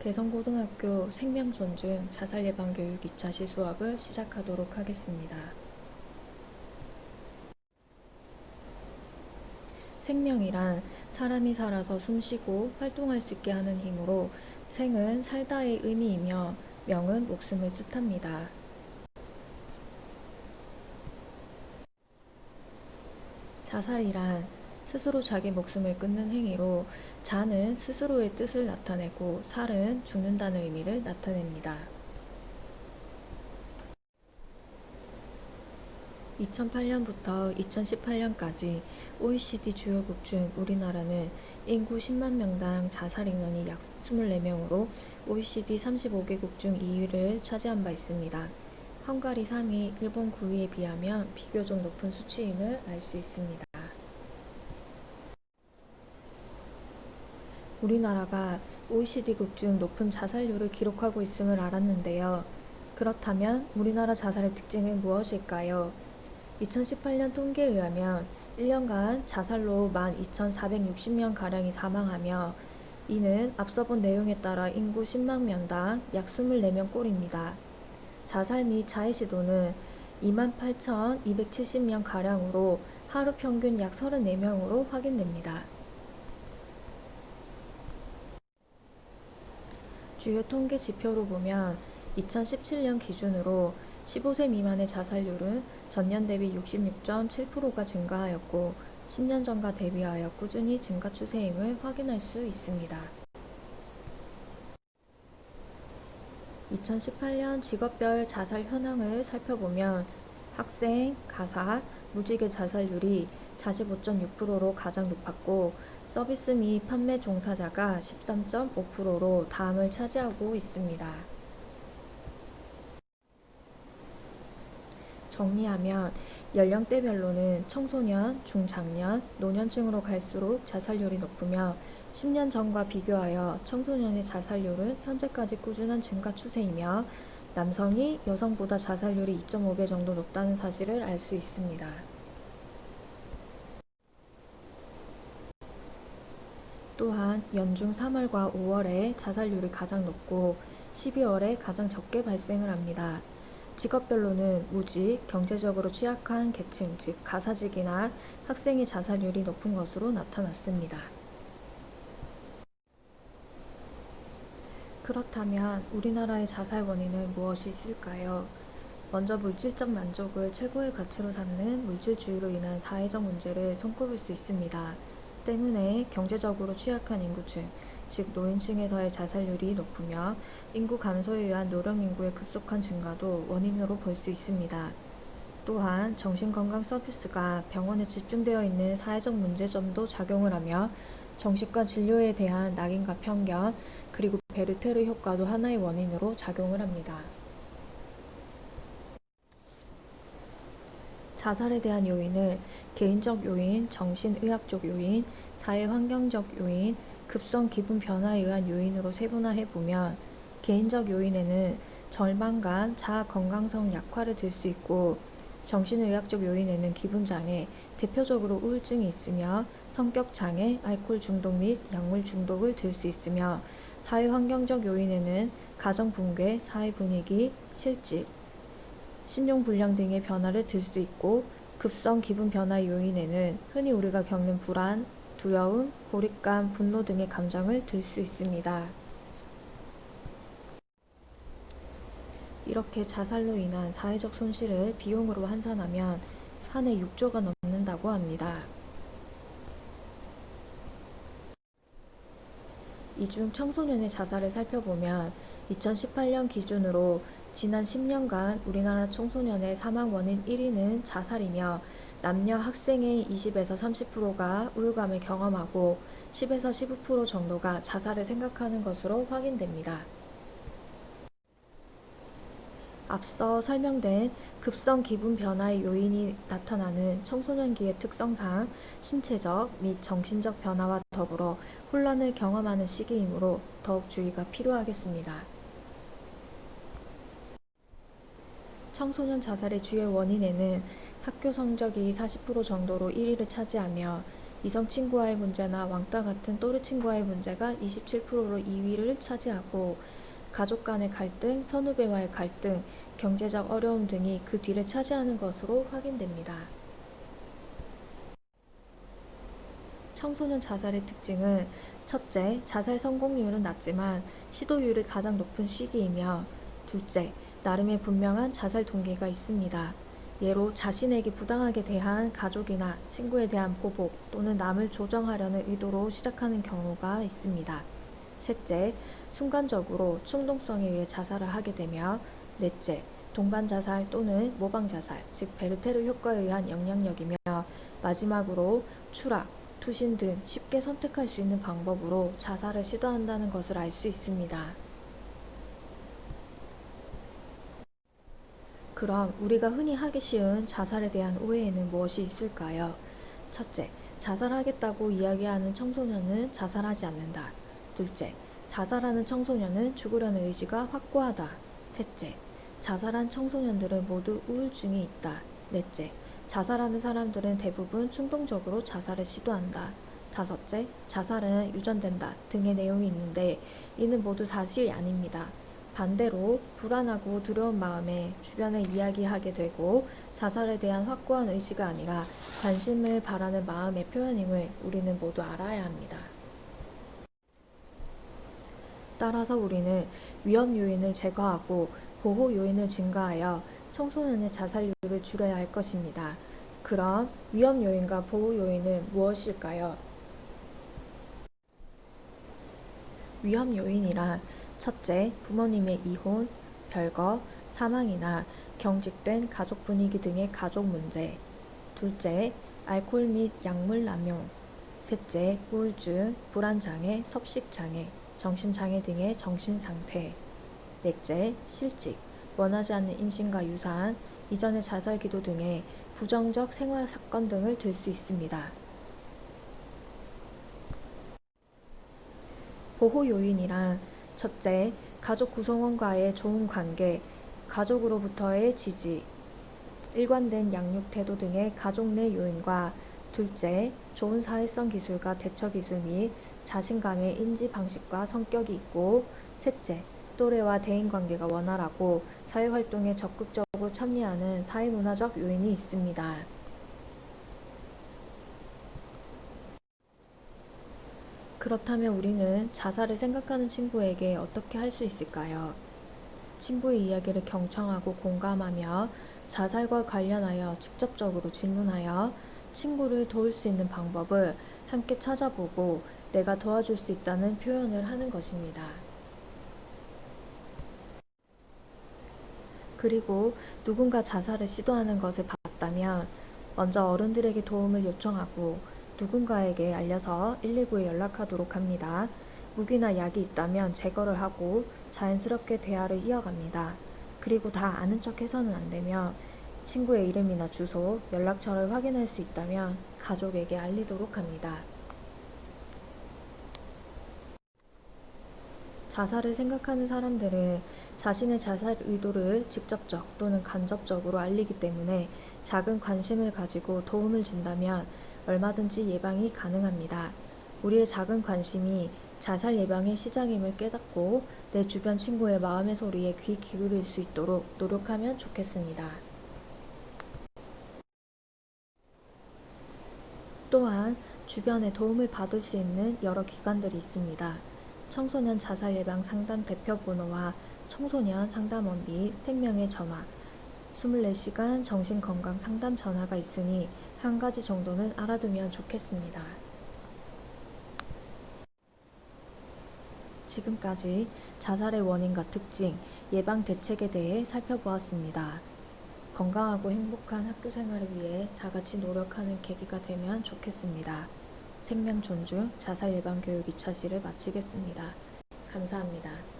개성고등학교 생명존중 자살예방교육 2차 시수업을 시작하도록 하겠습니다. 생명이란 사람이 살아서 숨쉬고 활동할 수 있게 하는 힘으로 생은 살다의 의미이며 명은 목숨을 뜻합니다. 자살이란 스스로 자기 목숨을 끊는 행위로 자는 스스로의 뜻을 나타내고 살은 죽는다는 의미를 나타냅니다. 2008년부터 2018년까지 OECD 주요국 중 우리나라는 인구 10만 명당 자살 인원이 약 24명으로 OECD 35개국 중 2위를 차지한 바 있습니다. 헝가리 3위, 일본 9위에 비하면 비교적 높은 수치임을 알 수 있습니다. 우리나라가 OECD국 중 높은 자살률을 기록하고 있음을 알았는데요. 그렇다면 우리나라 자살의 특징은 무엇일까요? 2018년 통계에 의하면 1년간 자살로 12,460명가량이 사망하며 이는 앞서 본 내용에 따라 인구 10만 명당 약 24명 꼴입니다. 자살 및 자해 시도는 28,270명가량으로 하루 평균 약 34명으로 확인됩니다. 주요 통계 지표로 보면 2017년 기준으로 15세 미만의 자살률은 전년 대비 66.7%가 증가하였고 10년 전과 대비하여 꾸준히 증가 추세임을 확인할 수 있습니다. 2018년 직업별 자살 현황을 살펴보면 학생, 가사, 무직의 자살률이 45.6%로 가장 높았고 서비스 및 판매 종사자가 13.5%로 다음을 차지하고 있습니다. 정리하면 연령대별로는 청소년, 중장년, 노년층으로 갈수록 자살률이 높으며 10년 전과 비교하여 청소년의 자살률은 현재까지 꾸준한 증가 추세이며 남성이 여성보다 자살률이 2.5배 정도 높다는 사실을 알 수 있습니다. 또한 연중 3월과 5월에 자살률이 가장 높고 12월에 가장 적게 발생을 합니다. 직업별로는 무직, 경제적으로 취약한 계층, 즉 가사직이나 학생의 자살률이 높은 것으로 나타났습니다. 그렇다면 우리나라의 자살 원인은 무엇이 있을까요? 먼저 물질적 만족을 최고의 가치로 삼는 물질주의로 인한 사회적 문제를 손꼽을 수 있습니다. 때문에 경제적으로 취약한 인구층, 즉 노인층에서의 자살률이 높으며 인구 감소에 의한 노령 인구의 급속한 증가도 원인으로 볼 수 있습니다. 또한 정신건강 서비스가 병원에 집중되어 있는 사회적 문제점도 작용을 하며 정신과 진료에 대한 낙인과 편견, 그리고 베르테르 효과도 하나의 원인으로 작용을 합니다. 자살에 대한 요인을 개인적 요인, 정신의학적 요인, 사회 환경적 요인, 급성 기분 변화에 의한 요인으로 세분화해 보면 개인적 요인에는 절망감, 자아 건강성 약화를 들 수 있고 정신의학적 요인에는 기분 장애, 대표적으로 우울증이 있으며 성격 장애, 알코올 중독 및 약물 중독을 들 수 있으며 사회 환경적 요인에는 가정 붕괴, 사회 분위기, 실직, 신용불량 등의 변화를 들 수 있고 급성 기분 변화 요인에는 흔히 우리가 겪는 불안, 두려움, 고립감, 분노 등의 감정을 들 수 있습니다. 이렇게 자살로 인한 사회적 손실을 비용으로 환산하면 한 해 6조가 넘는다고 합니다. 이 중 청소년의 자살을 살펴보면 2018년 기준으로 지난 10년간 우리나라 청소년의 사망 원인 1위는 자살이며 남녀 학생의 20에서 30%가 우울감을 경험하고 10에서 15% 정도가 자살을 생각하는 것으로 확인됩니다. 앞서 설명된 급성 기분 변화의 요인이 나타나는 청소년기의 특성상 신체적 및 정신적 변화와 더불어 혼란을 경험하는 시기이므로 더욱 주의가 필요하겠습니다. 청소년 자살의 주요 원인에는 학교 성적이 40% 정도로 1위를 차지하며 이성 친구와의 문제나 왕따 같은 또래 친구와의 문제가 27%로 2위를 차지하고 가족 간의 갈등, 선후배와의 갈등, 경제적 어려움 등이 그 뒤를 차지하는 것으로 확인됩니다. 청소년 자살의 특징은 첫째, 자살 성공률은 낮지만 시도율이 가장 높은 시기이며 둘째, 나름의 분명한 자살 동기가 있습니다. 예로 자신에게 부당하게 대한 가족이나 친구에 대한 보복 또는 남을 조정하려는 의도로 시작하는 경우가 있습니다. 셋째, 순간적으로 충동성에 의해 자살을 하게 되며 넷째, 동반 자살 또는 모방 자살, 즉 베르테르 효과에 의한 영향력이며 마지막으로 추락, 투신 등 쉽게 선택할 수 있는 방법으로 자살을 시도한다는 것을 알 수 있습니다. 그럼 우리가 흔히 하기 쉬운 자살에 대한 오해에는 무엇이 있을까요? 첫째, 자살하겠다고 이야기하는 청소년은 자살하지 않는다. 둘째, 자살하는 청소년은 죽으려는 의지가 확고하다. 셋째, 자살한 청소년들은 모두 우울증이 있다. 넷째, 자살하는 사람들은 대부분 충동적으로 자살을 시도한다. 다섯째, 자살은 유전된다 등의 내용이 있는데 이는 모두 사실이 아닙니다. 반대로 불안하고 두려운 마음에 주변에 이야기하게 되고 자살에 대한 확고한 의지가 아니라 관심을 바라는 마음의 표현임을 우리는 모두 알아야 합니다. 따라서 우리는 위험 요인을 제거하고 보호 요인을 증가하여 청소년의 자살률을 줄여야 할 것입니다. 그럼 위험 요인과 보호 요인은 무엇일까요? 위험 요인이란 첫째, 부모님의 이혼, 별거, 사망이나 경직된 가족 분위기 등의 가족 문제. 둘째, 알코올 및 약물 남용. 셋째, 우울증, 불안장애, 섭식장애, 정신장애 등의 정신상태. 넷째, 실직, 원하지 않는 임신과 유산, 이전의 자살 기도 등의 부정적 생활 사건 등을 들 수 있습니다. 보호 요인이란 첫째, 가족 구성원과의 좋은 관계, 가족으로부터의 지지, 일관된 양육 태도 등의 가족 내 요인과 둘째, 좋은 사회성 기술과 대처 기술 및 자신감의 인지 방식과 성격이 있고 셋째, 또래와 대인 관계가 원활하고 사회 활동에 적극적으로 참여하는 사회문화적 요인이 있습니다. 그렇다면 우리는 자살을 생각하는 친구에게 어떻게 할 수 있을까요? 친구의 이야기를 경청하고 공감하며 자살과 관련하여 직접적으로 질문하여 친구를 도울 수 있는 방법을 함께 찾아보고 내가 도와줄 수 있다는 표현을 하는 것입니다. 그리고 누군가 자살을 시도하는 것을 봤다면 먼저 어른들에게 도움을 요청하고 누군가에게 알려서 119에 연락하도록 합니다. 무기나 약이 있다면 제거를 하고 자연스럽게 대화를 이어갑니다. 그리고 다 아는 척 해서는 안 되며 친구의 이름이나 주소, 연락처를 확인할 수 있다면 가족에게 알리도록 합니다. 자살을 생각하는 사람들은 자신의 자살 의도를 직접적 또는 간접적으로 알리기 때문에 작은 관심을 가지고 도움을 준다면 얼마든지 예방이 가능합니다. 우리의 작은 관심이 자살 예방의 시작임을 깨닫고 내 주변 친구의 마음의 소리에 귀 기울일 수 있도록 노력하면 좋겠습니다. 또한 주변에 도움을 받을 수 있는 여러 기관들이 있습니다. 청소년 자살 예방 상담 대표 번호와 청소년 상담원 및 생명의 전화, 24시간 정신건강 상담 전화가 있으니 한 가지 정도는 알아두면 좋겠습니다. 지금까지 자살의 원인과 특징, 예방 대책에 대해 살펴보았습니다. 건강하고 행복한 학교 생활을 위해 다 같이 노력하는 계기가 되면 좋겠습니다. 생명 존중, 자살 예방 교육 2차 시를 마치겠습니다. 감사합니다.